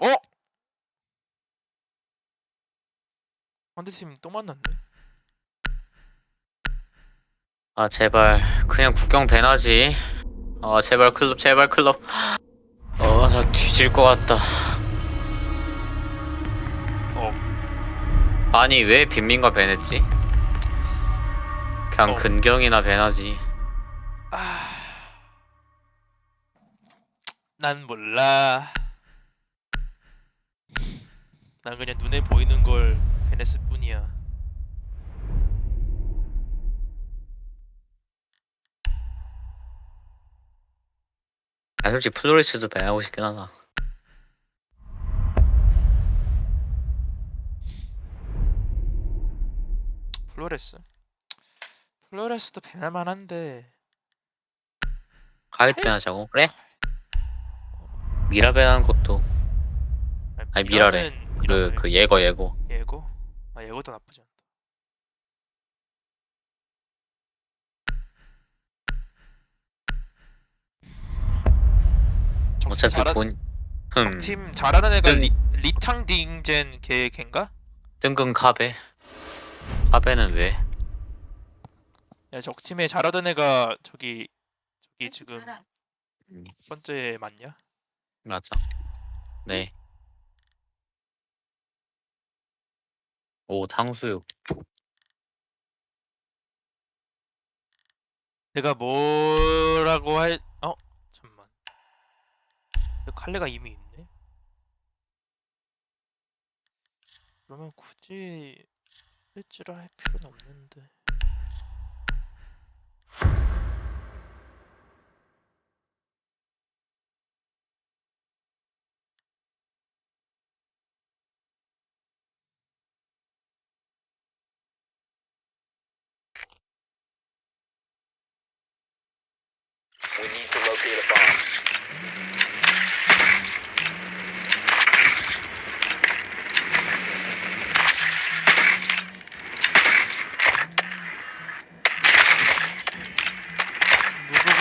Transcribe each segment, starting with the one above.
어? 상대팀 또 만났네. 아 제발 그냥 국경 배나지 아 제발 클럽 제발 클럽 어나 뒤질 것 같다 어. 아니 왜 빈민가 배냈지? 그냥 어. 근경이나 배나지 난 몰라. 난 그냥 눈에 보이는 걸 해냈을 뿐이야. 아 솔직히 플로리스도 배나고 싶긴 하다 플로레스. 플로레스도 배날 만한데. 카이트 배나자고? 그래? 미라 배나는 것도 아니, 미라래. 미라는- 그 그 예거 예고 예고? 아 예고도 나쁘지 않다. 어차피 잘하, 본 흠, 팀 잘하는 애가 뜬- 리, 리창 딩젠 걔 걔인가? 뜬금 카베 카베는 왜? 야 적팀에 잘하던 애가 저기 저기 지금 음, 첫 번째 맞냐? 맞아 네. 오 탕수육 내가 뭐라고 할 어? 잠만. 칼레가 이미 있네. 그러면 굳이 배지를 할 필요는 없는데.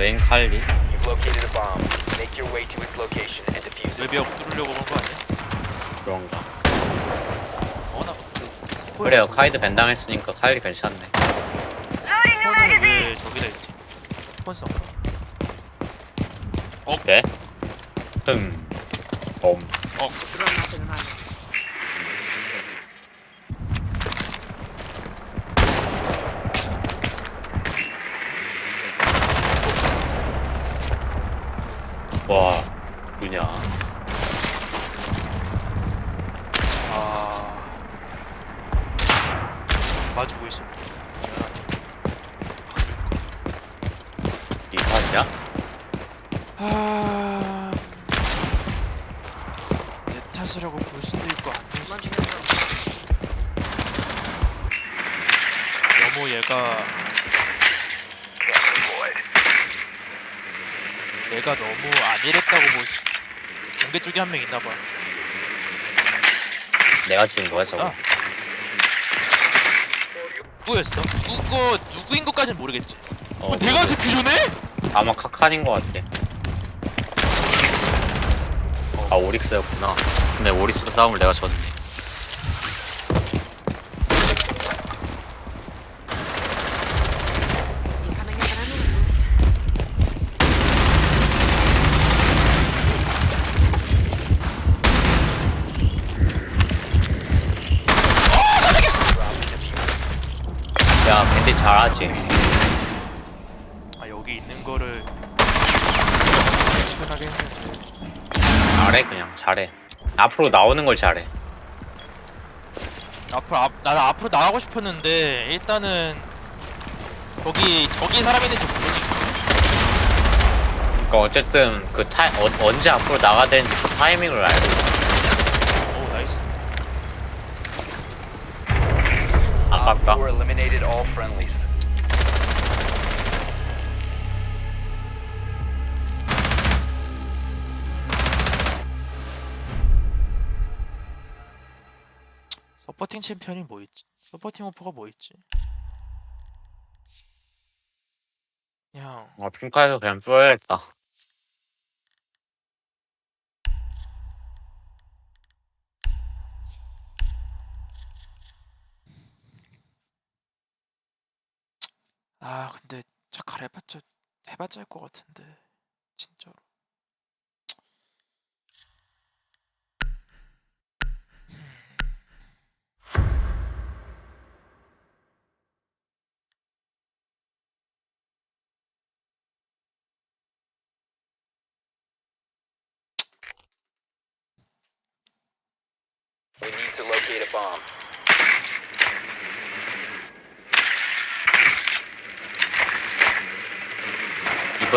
웬 칼리? You've located a bomb. Make your way to its location and defuse it. 외벽 뚫으려고 그런 거 아니야? 그런가 어나 그래요 카이드 벤당했으니까 칼리 괜찮네 폰은 왜 저기다 있지? 폰 써. 네? 흠 범. 어, 와 누냐 아. 봐주고 있어. 이 탓이야? 아. 내 탓이라고 볼 수도 있고 아닐 수도 있고. 너무 얘가 얘가 너무 안일했다고 볼 수. 공개 쪽에 한 명 있나 봐. 내가 지은 거야 저거 아. 누구였어? 누구 누구인 것까진 모르겠지. 어, 내가 듣기 전에? 아마 카칸인 거 같아 아 오릭스였구나 근데 오릭스 싸움을 내가 졌네 잘하지. 아 여기 있는 거를 편하게 했는데 잘해 그냥 잘해. 앞으로 나오는 걸 잘해. 앞으로 앞, 나는 앞으로 나가고 싶었는데 일단은 거기 저기 사람 있는지 모르니까 그러니까 어쨌든 그 타이 어, 언제 앞으로 나가야 되는지 그 타이밍을 알고 있어. 아깝다. Four eliminated all friendlies. 서포팅 챔피언이 뭐 있지? 서포팅 오퍼가 뭐 있지? 그냥 아 핑카에서 그냥 쪼야겠다. 아 근데 자칼 해봤자 해봤자 할 것 같은데 진짜로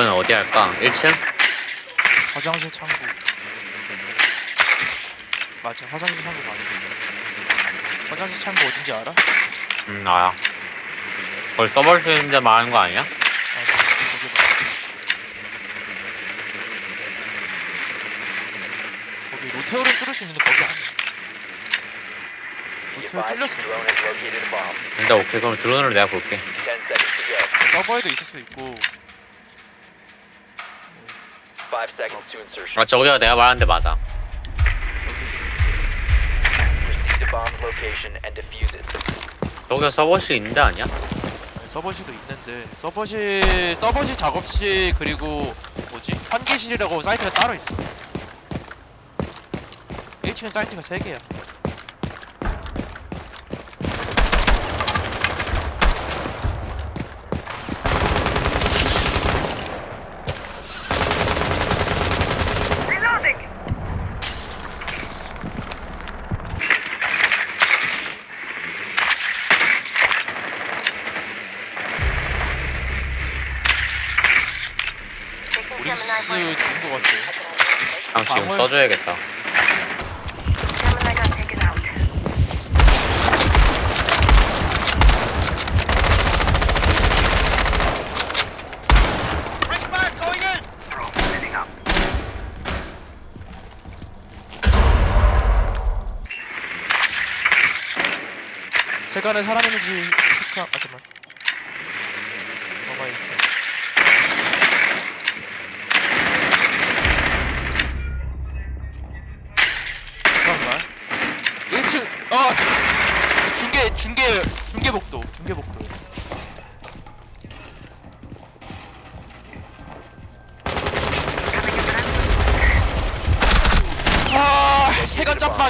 이번엔 어디 할까? 1층? 화장실 창구 맞아 화장실 창구 맞아 화장실 창구 어딘지 알아? 음 알아. 그걸 써볼 수 있는 데 말하는 거 아니야? 아니 거기 봐 거기 로테오를 뚫을 수 있는 데 거기 아니야 로테오 뚫렸어. 근데 오케이 그럼 드론으로 내가 볼게. Go. 서버에도 있을 수 있고 Five seconds to insertion. 아 저기가 내가 말한 데 맞아. Proceed to bomb location and defuse it. 저기가 써볼 수 있는 데 아니야? 네, 서버실도 있는데 서버실 서버실 작업실 그리고 뭐지 환기실이라고 사이트가 따로 있어 1층에 사이트가 3 개야 오릭스 좋은 거 같아 그냥 지금. 써줘야겠다. 세간에 사람 있는지 체크 아 잠깐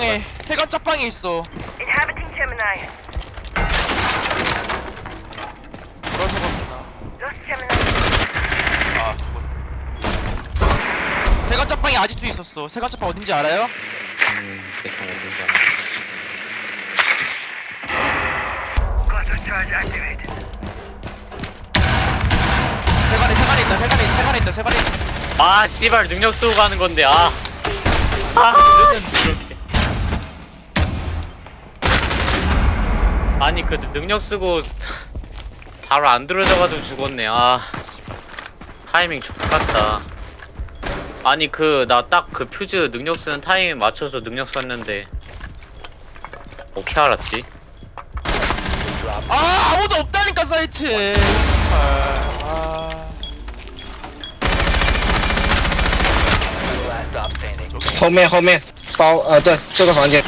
짝방에 세간 짝방에 있어 Inhabiting Gemini. 돌아서 갔구나 Lost Gemini. 아 죽었네 세간 짝방이 아직도 있었어 세간 짝방 어딘지 알아요? 음 대충 어딘지 알아. 세간에 세간에 있다 세간에 세간에 있다 세간에 있다 아 씨발 능력 쓰고 가는 건데 아. 이랬는데 아니 그 능력 쓰고 바로 안 들어져가지고 죽었네 아 타이밍 족같다 아니 그 나 딱 그 퓨즈 능력 쓰는 타이밍 맞춰서 능력 썼는데 어떻게 알았지? 아 아무도 없다니까 사이트에 아, The last stop standing. 后面后面包呃对这个房间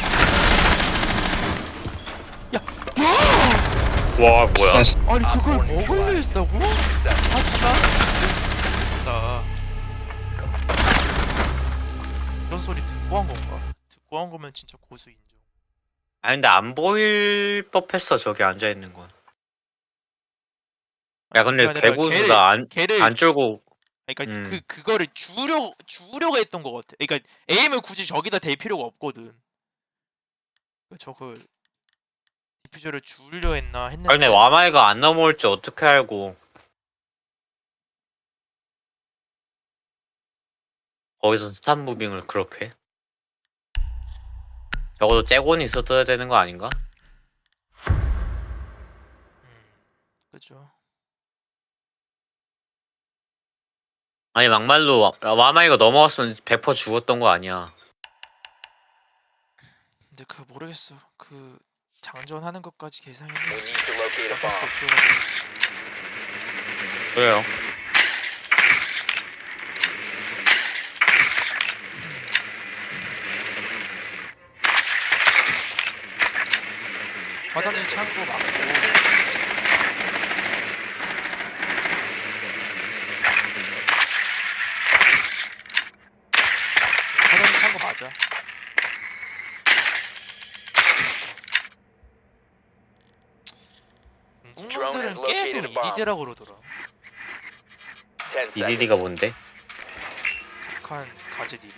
와 뭐야 나이스. 아니 그걸 아, 먹을래 했다고? 아 진짜? 나 이런 소리 듣고 한 건가? 듣고 한 거면 진짜 고수 인정 아니 근데 안 보일 법했어 저기 앉아 있는 건 야 근데 그게 아니라 개구수가 안, 걔를 안 쫄고 그러니까 음. 그 그거를 주려 주려고 했던 것 같아. 그러니까 에임을 굳이 저기다 댈 필요가 없거든. 그러니까 저걸 디퓨저를 주려 했나 했는데. 아니 근데 와마이가 안 넘어올 줄 어떻게 알고 거기서 스탑 무빙을 그렇게 해? 적어도 째곤이 있었어야 되는 거 아닌가? 그죠. 아니 막말로 와- 와마이가 넘어갔으면 100% 죽었던 거 아니야. 근데 그 모르겠어. 그 장전하는 것까지 a 어쩔 수. 없어가지고. 왜요? 화장실 창고 막고 화장실 창고 맞아. 중국놈들은 Drone 이디디라고 그러더라. 10 seconds. 이디디가 뭔데? 북한 가제 디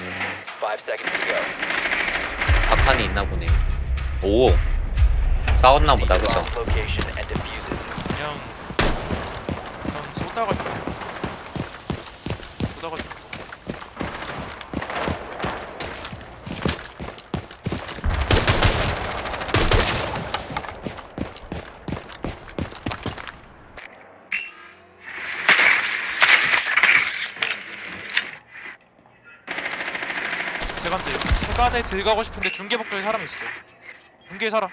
음, 5 seconds to go. 박한이 있나 보네. 오. 싸웠나 보다 그죠? 그냥. 쏘다가 죽는 거. 세간대 세간에 들어가고 싶은데 중계 복도에 사람 있어. 중계에 사람.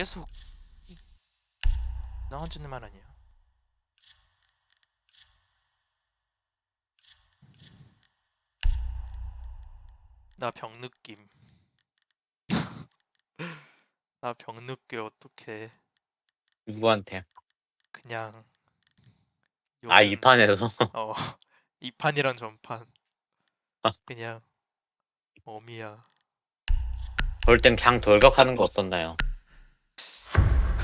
계속 이상한 짓만 하냐. 나병 느낌. 나 병 느껴 어떡해. 누구한테? 그냥 아 요즘- 이 판에서 어, 이 판이랑 전판 아. 그냥 어미야. 그럴 땐 그냥 돌격하는 거 어떻나요?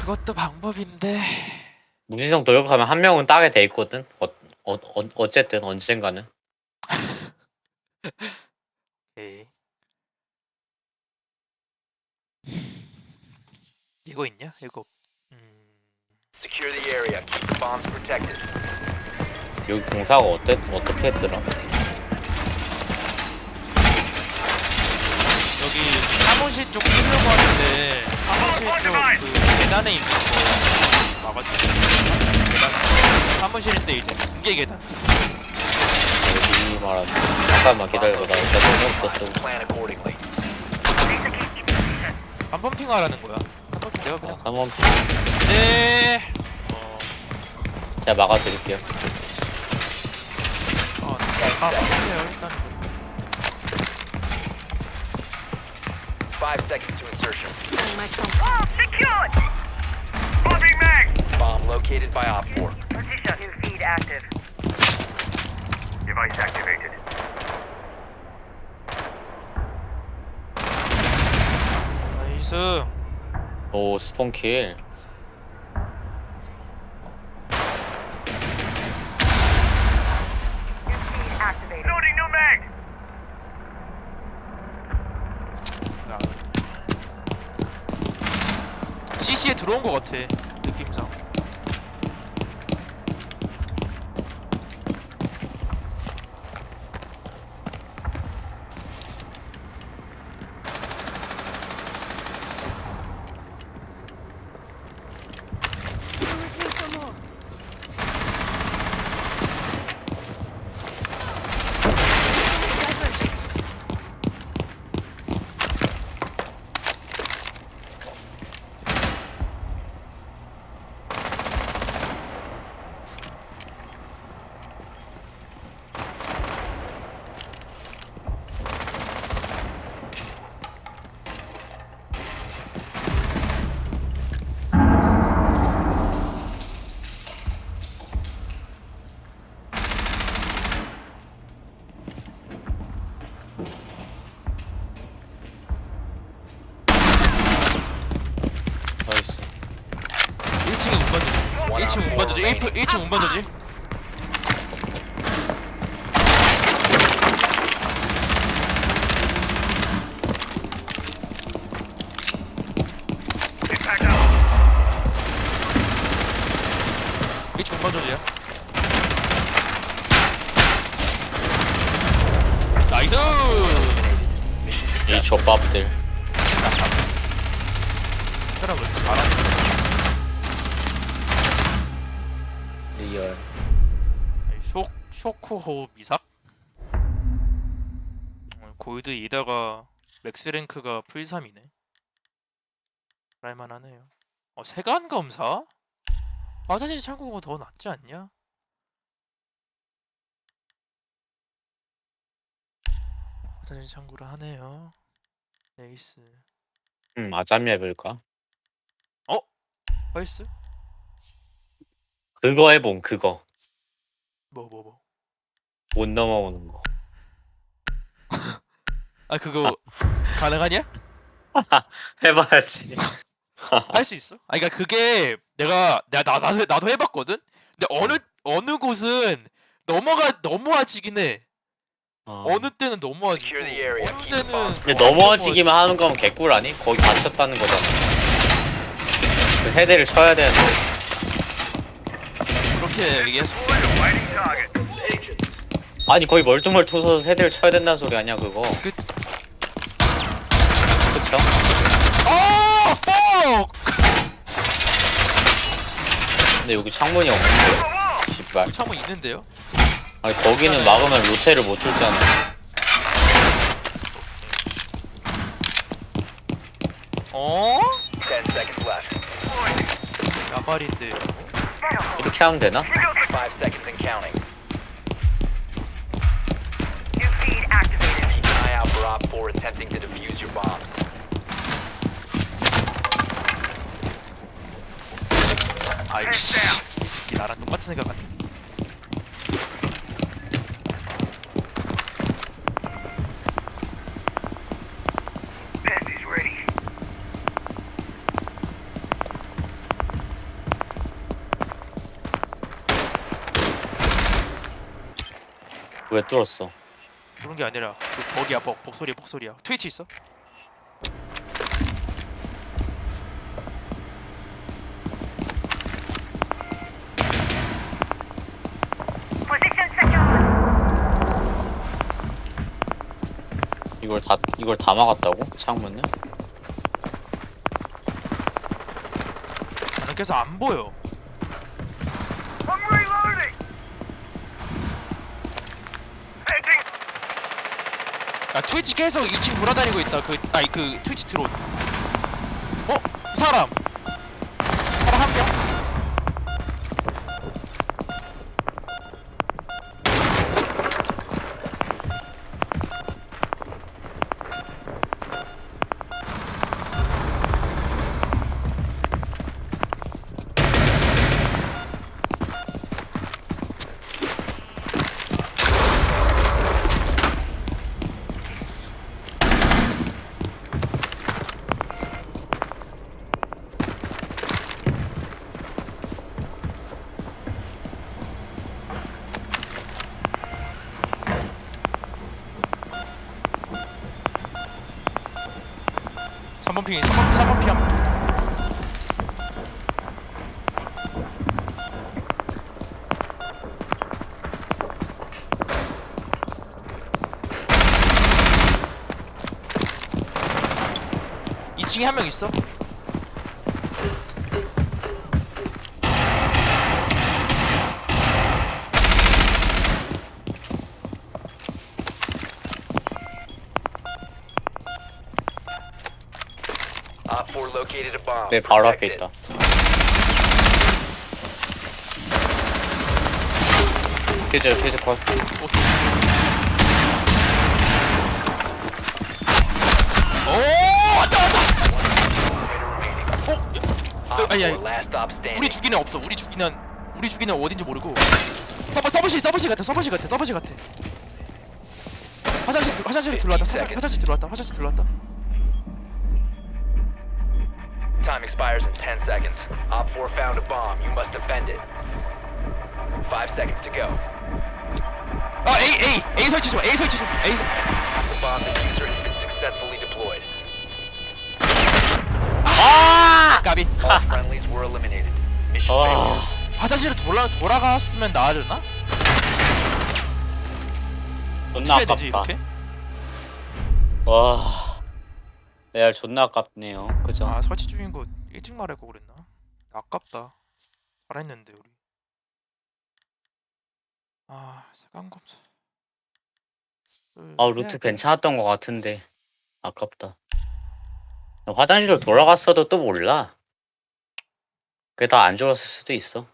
그것도 방법인데 무지성 돌격하면 한 명은 따게 돼 있거든. 어, 어, 어 어쨌든 언젠가는 에이. 이거 있냐? 이거 음 Secure the area. Keep the bombs protected. 여기 공사가 어때 어떻게 했더라? 여기 사무실 쪽 뚫려고 하는데 사무실 쪽그 계단에 있는 거 막아주고 계단 사무실인데 이제 중계 계단 말하는. 잠깐만 기다려봐. 나. Plan accordingly. Position. 한번 핑하라는 거야 한번 내가 아, 그냥 3원 네 어, 제가 막아드릴게요. 어, 아, 막으세요 일단 5 seconds to insertion. Secured! Bomb located by Op 4. Position. New feed active. Device activated. 나이스 오 스폰킬. New feed activated. Loading new mag! 야. CC에 들어온 것 같아 1층 운반저지 1, 1층 운반저지? Impact out. 1층 운반저지야? 나이스! 이 족밥들 쇼, 쇼쿠호 미삭? 어, 골드 2다가 맥스랭크가 풀3이네 할만하네요 어 세간 검사? 화장실 창고가 더 낫지 않냐? 화장실 창고를 하네요 네이스 음 아잠이 해볼까? 나이스? 그거 해봄 그거. 못 넘어오는 거 아 그거 가능하냐? 해봐야지 할 수 있어? 아 그러니까 그게 내가 내가 나, 나도 나도 해봤거든. 근데 어느 어느 곳은 넘어가 넘어와지긴 해. 어. 어느 때는 넘어와지고 area. 어느 때는. 근데 넘어지기만 하는 거면 개꿀 아니? 거기 갇혔다는 거잖아 그 세대를 쳐야 되는데 그렇게 얘기했어. Target. 아니 거의 멀뚱멀뚱 서서 세대를 쳐야 된다는 소리 아니야 그거 끝. 그쵸? 아, fuck! 근데 여기 창문이 없는데 씨발 창문 있는데요? 아니 거기는 막으면 로테를 못 뚫잖아 어? 10 seconds left. 야발인데. 이렇게 하면 되나? 5 seconds and counting. 4 attempting to defuse your bombs. 아이씨. 이 새끼 나랑 똑같은 생각 같아. Best is ready. 왜 뚫었어? 그런 게 아니라 그 벅이야 벅 복소리야 복소리야. 트위치 있어? 이걸 다 이걸 다 막았다고? 창문을? 나는 계속 안 보여. 야 트위치 계속 2층 돌아다니고 있다. 그 아니 그 트위치 트롯. 어? 사람 핑이 3번 3번 핑. 이층에 한 명 있어. Op 4 located a bomb. 내 바로 앞에 it. 있다 퓨즈 퓨즈 컷 오 왔다 왔다. 어? 야, 아니, 4 아니. 우리 주기는 없어. 우리 주기는 우리 주기는 어딘지 모르고. 서버 서버실 서버실 같아. 서버실 같아. 서버실 같아. 화장실 들- 화장실 들어왔다. 화장, 화장실 들어왔다. 화장실 들어왔다. Expires in 10 seconds. Op 4 found a bomb. You must defend it. 5 seconds to go. 아 A A A 설치 좀 A 설치 좀 A 설... The bomb diffuser has been successfully deployed. 아! 까비 All friendlies were eliminated. Mission failure. 아, 화장실에 돌아 돌아갔으면 나아졌나? 존나 해야 되지 아깝다. 이렇게? 와, 레알 존나 아깝네요. 그죠? 아 설치 중인 거 일찍 말할 거 그랬나? 아깝다. 잘했는데 우리. 아 세관 검사. 아, 루트 괜찮았던 것 같은데 아깝다. 화장실로 돌아갔어도 또 몰라. 그게 다 안 좋았을 수도 있어.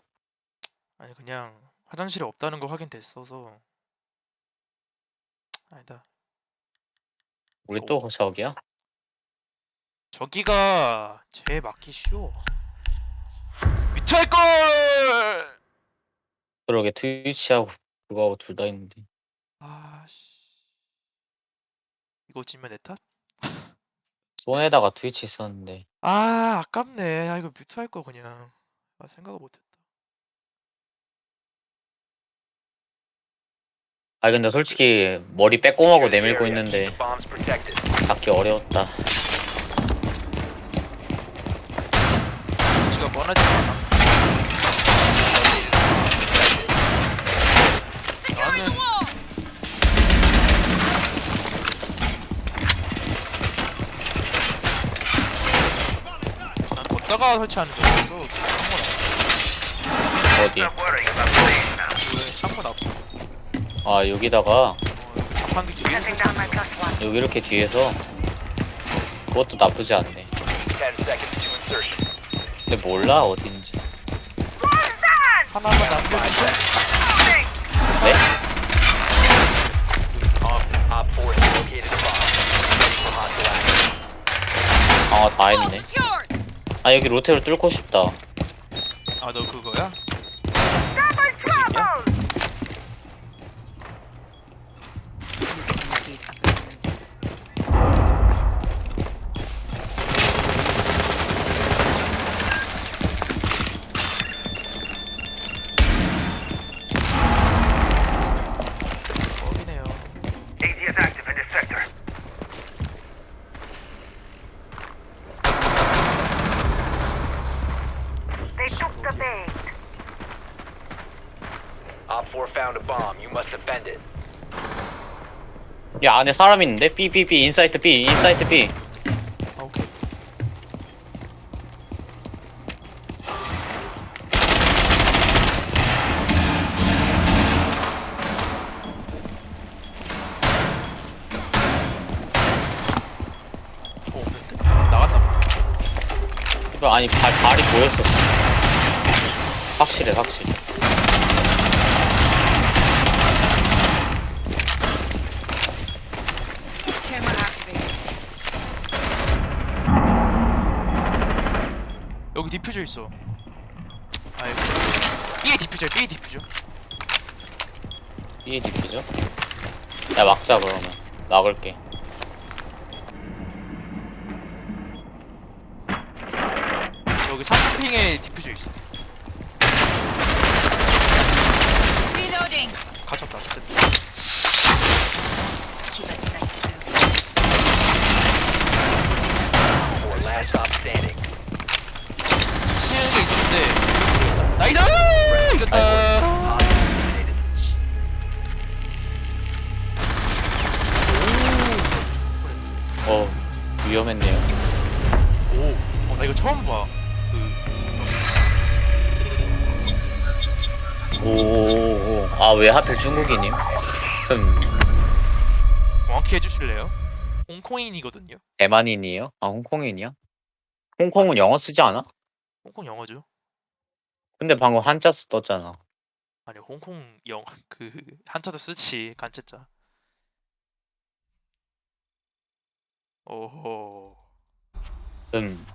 아니 그냥 화장실에 없다는 거 확인됐어서. 아니다. 우리 또 저기야? 저기가 제 맞기 쉬워. 미쳐할 걸. 그러게 트위치하고 그거하고 둘 다 있는데. 아씨. 이거 지면 내 탓? 손에다가 트위치 있었는데. 아 아깝네. 아 이거 뮤트 할 거 그냥. 아 생각을 못 했다. 아 근데 솔직히 머리 빼꼼하고 내밀고. 있는데. 잡기 어려웠다. 뻔하지 않아. 나는 난 걷다가 설치하는 줄 알았어. 어디? 창문 앞. 아 여기다가 어, 자판기 뒤에. 여기 이렇게 뒤에서 그것도 나쁘지 않네. 근데 몰라 어딘지. 하나만 남겨주세요. 네? Op 4 has located a bomb. Ready for hostile action. 아다 했네. 아 여기 로테로 뚫고 싶다. 아 너 그거야? 이 안에 사람 있는데? B B B 인사이트 B 인사이트 B. 아 오케이. 어 없는데? 나갔나 봐. 이거 아니 발 발이 보였었어. 확실해 확실해. 디퓨저 있어. 아 여기. B에 디퓨저, B에 디퓨저. B 디피죠? 야 막자 그러면 막을게. 여기 3핑에 디퓨저 있어. Reloading. 갇혔다. nice and 4 last standing. 왜 하필 중국이님? 흠. 정확히 해주실래요? 홍콩인이거든요. 대만인이에요? 아 홍콩인이야? 홍콩은 영어 쓰지 않아? 홍콩 영어죠. 근데 방금 한자 써 떴잖아. 아니 홍콩 영그 한자도 쓰지 간체자. 오호. 음.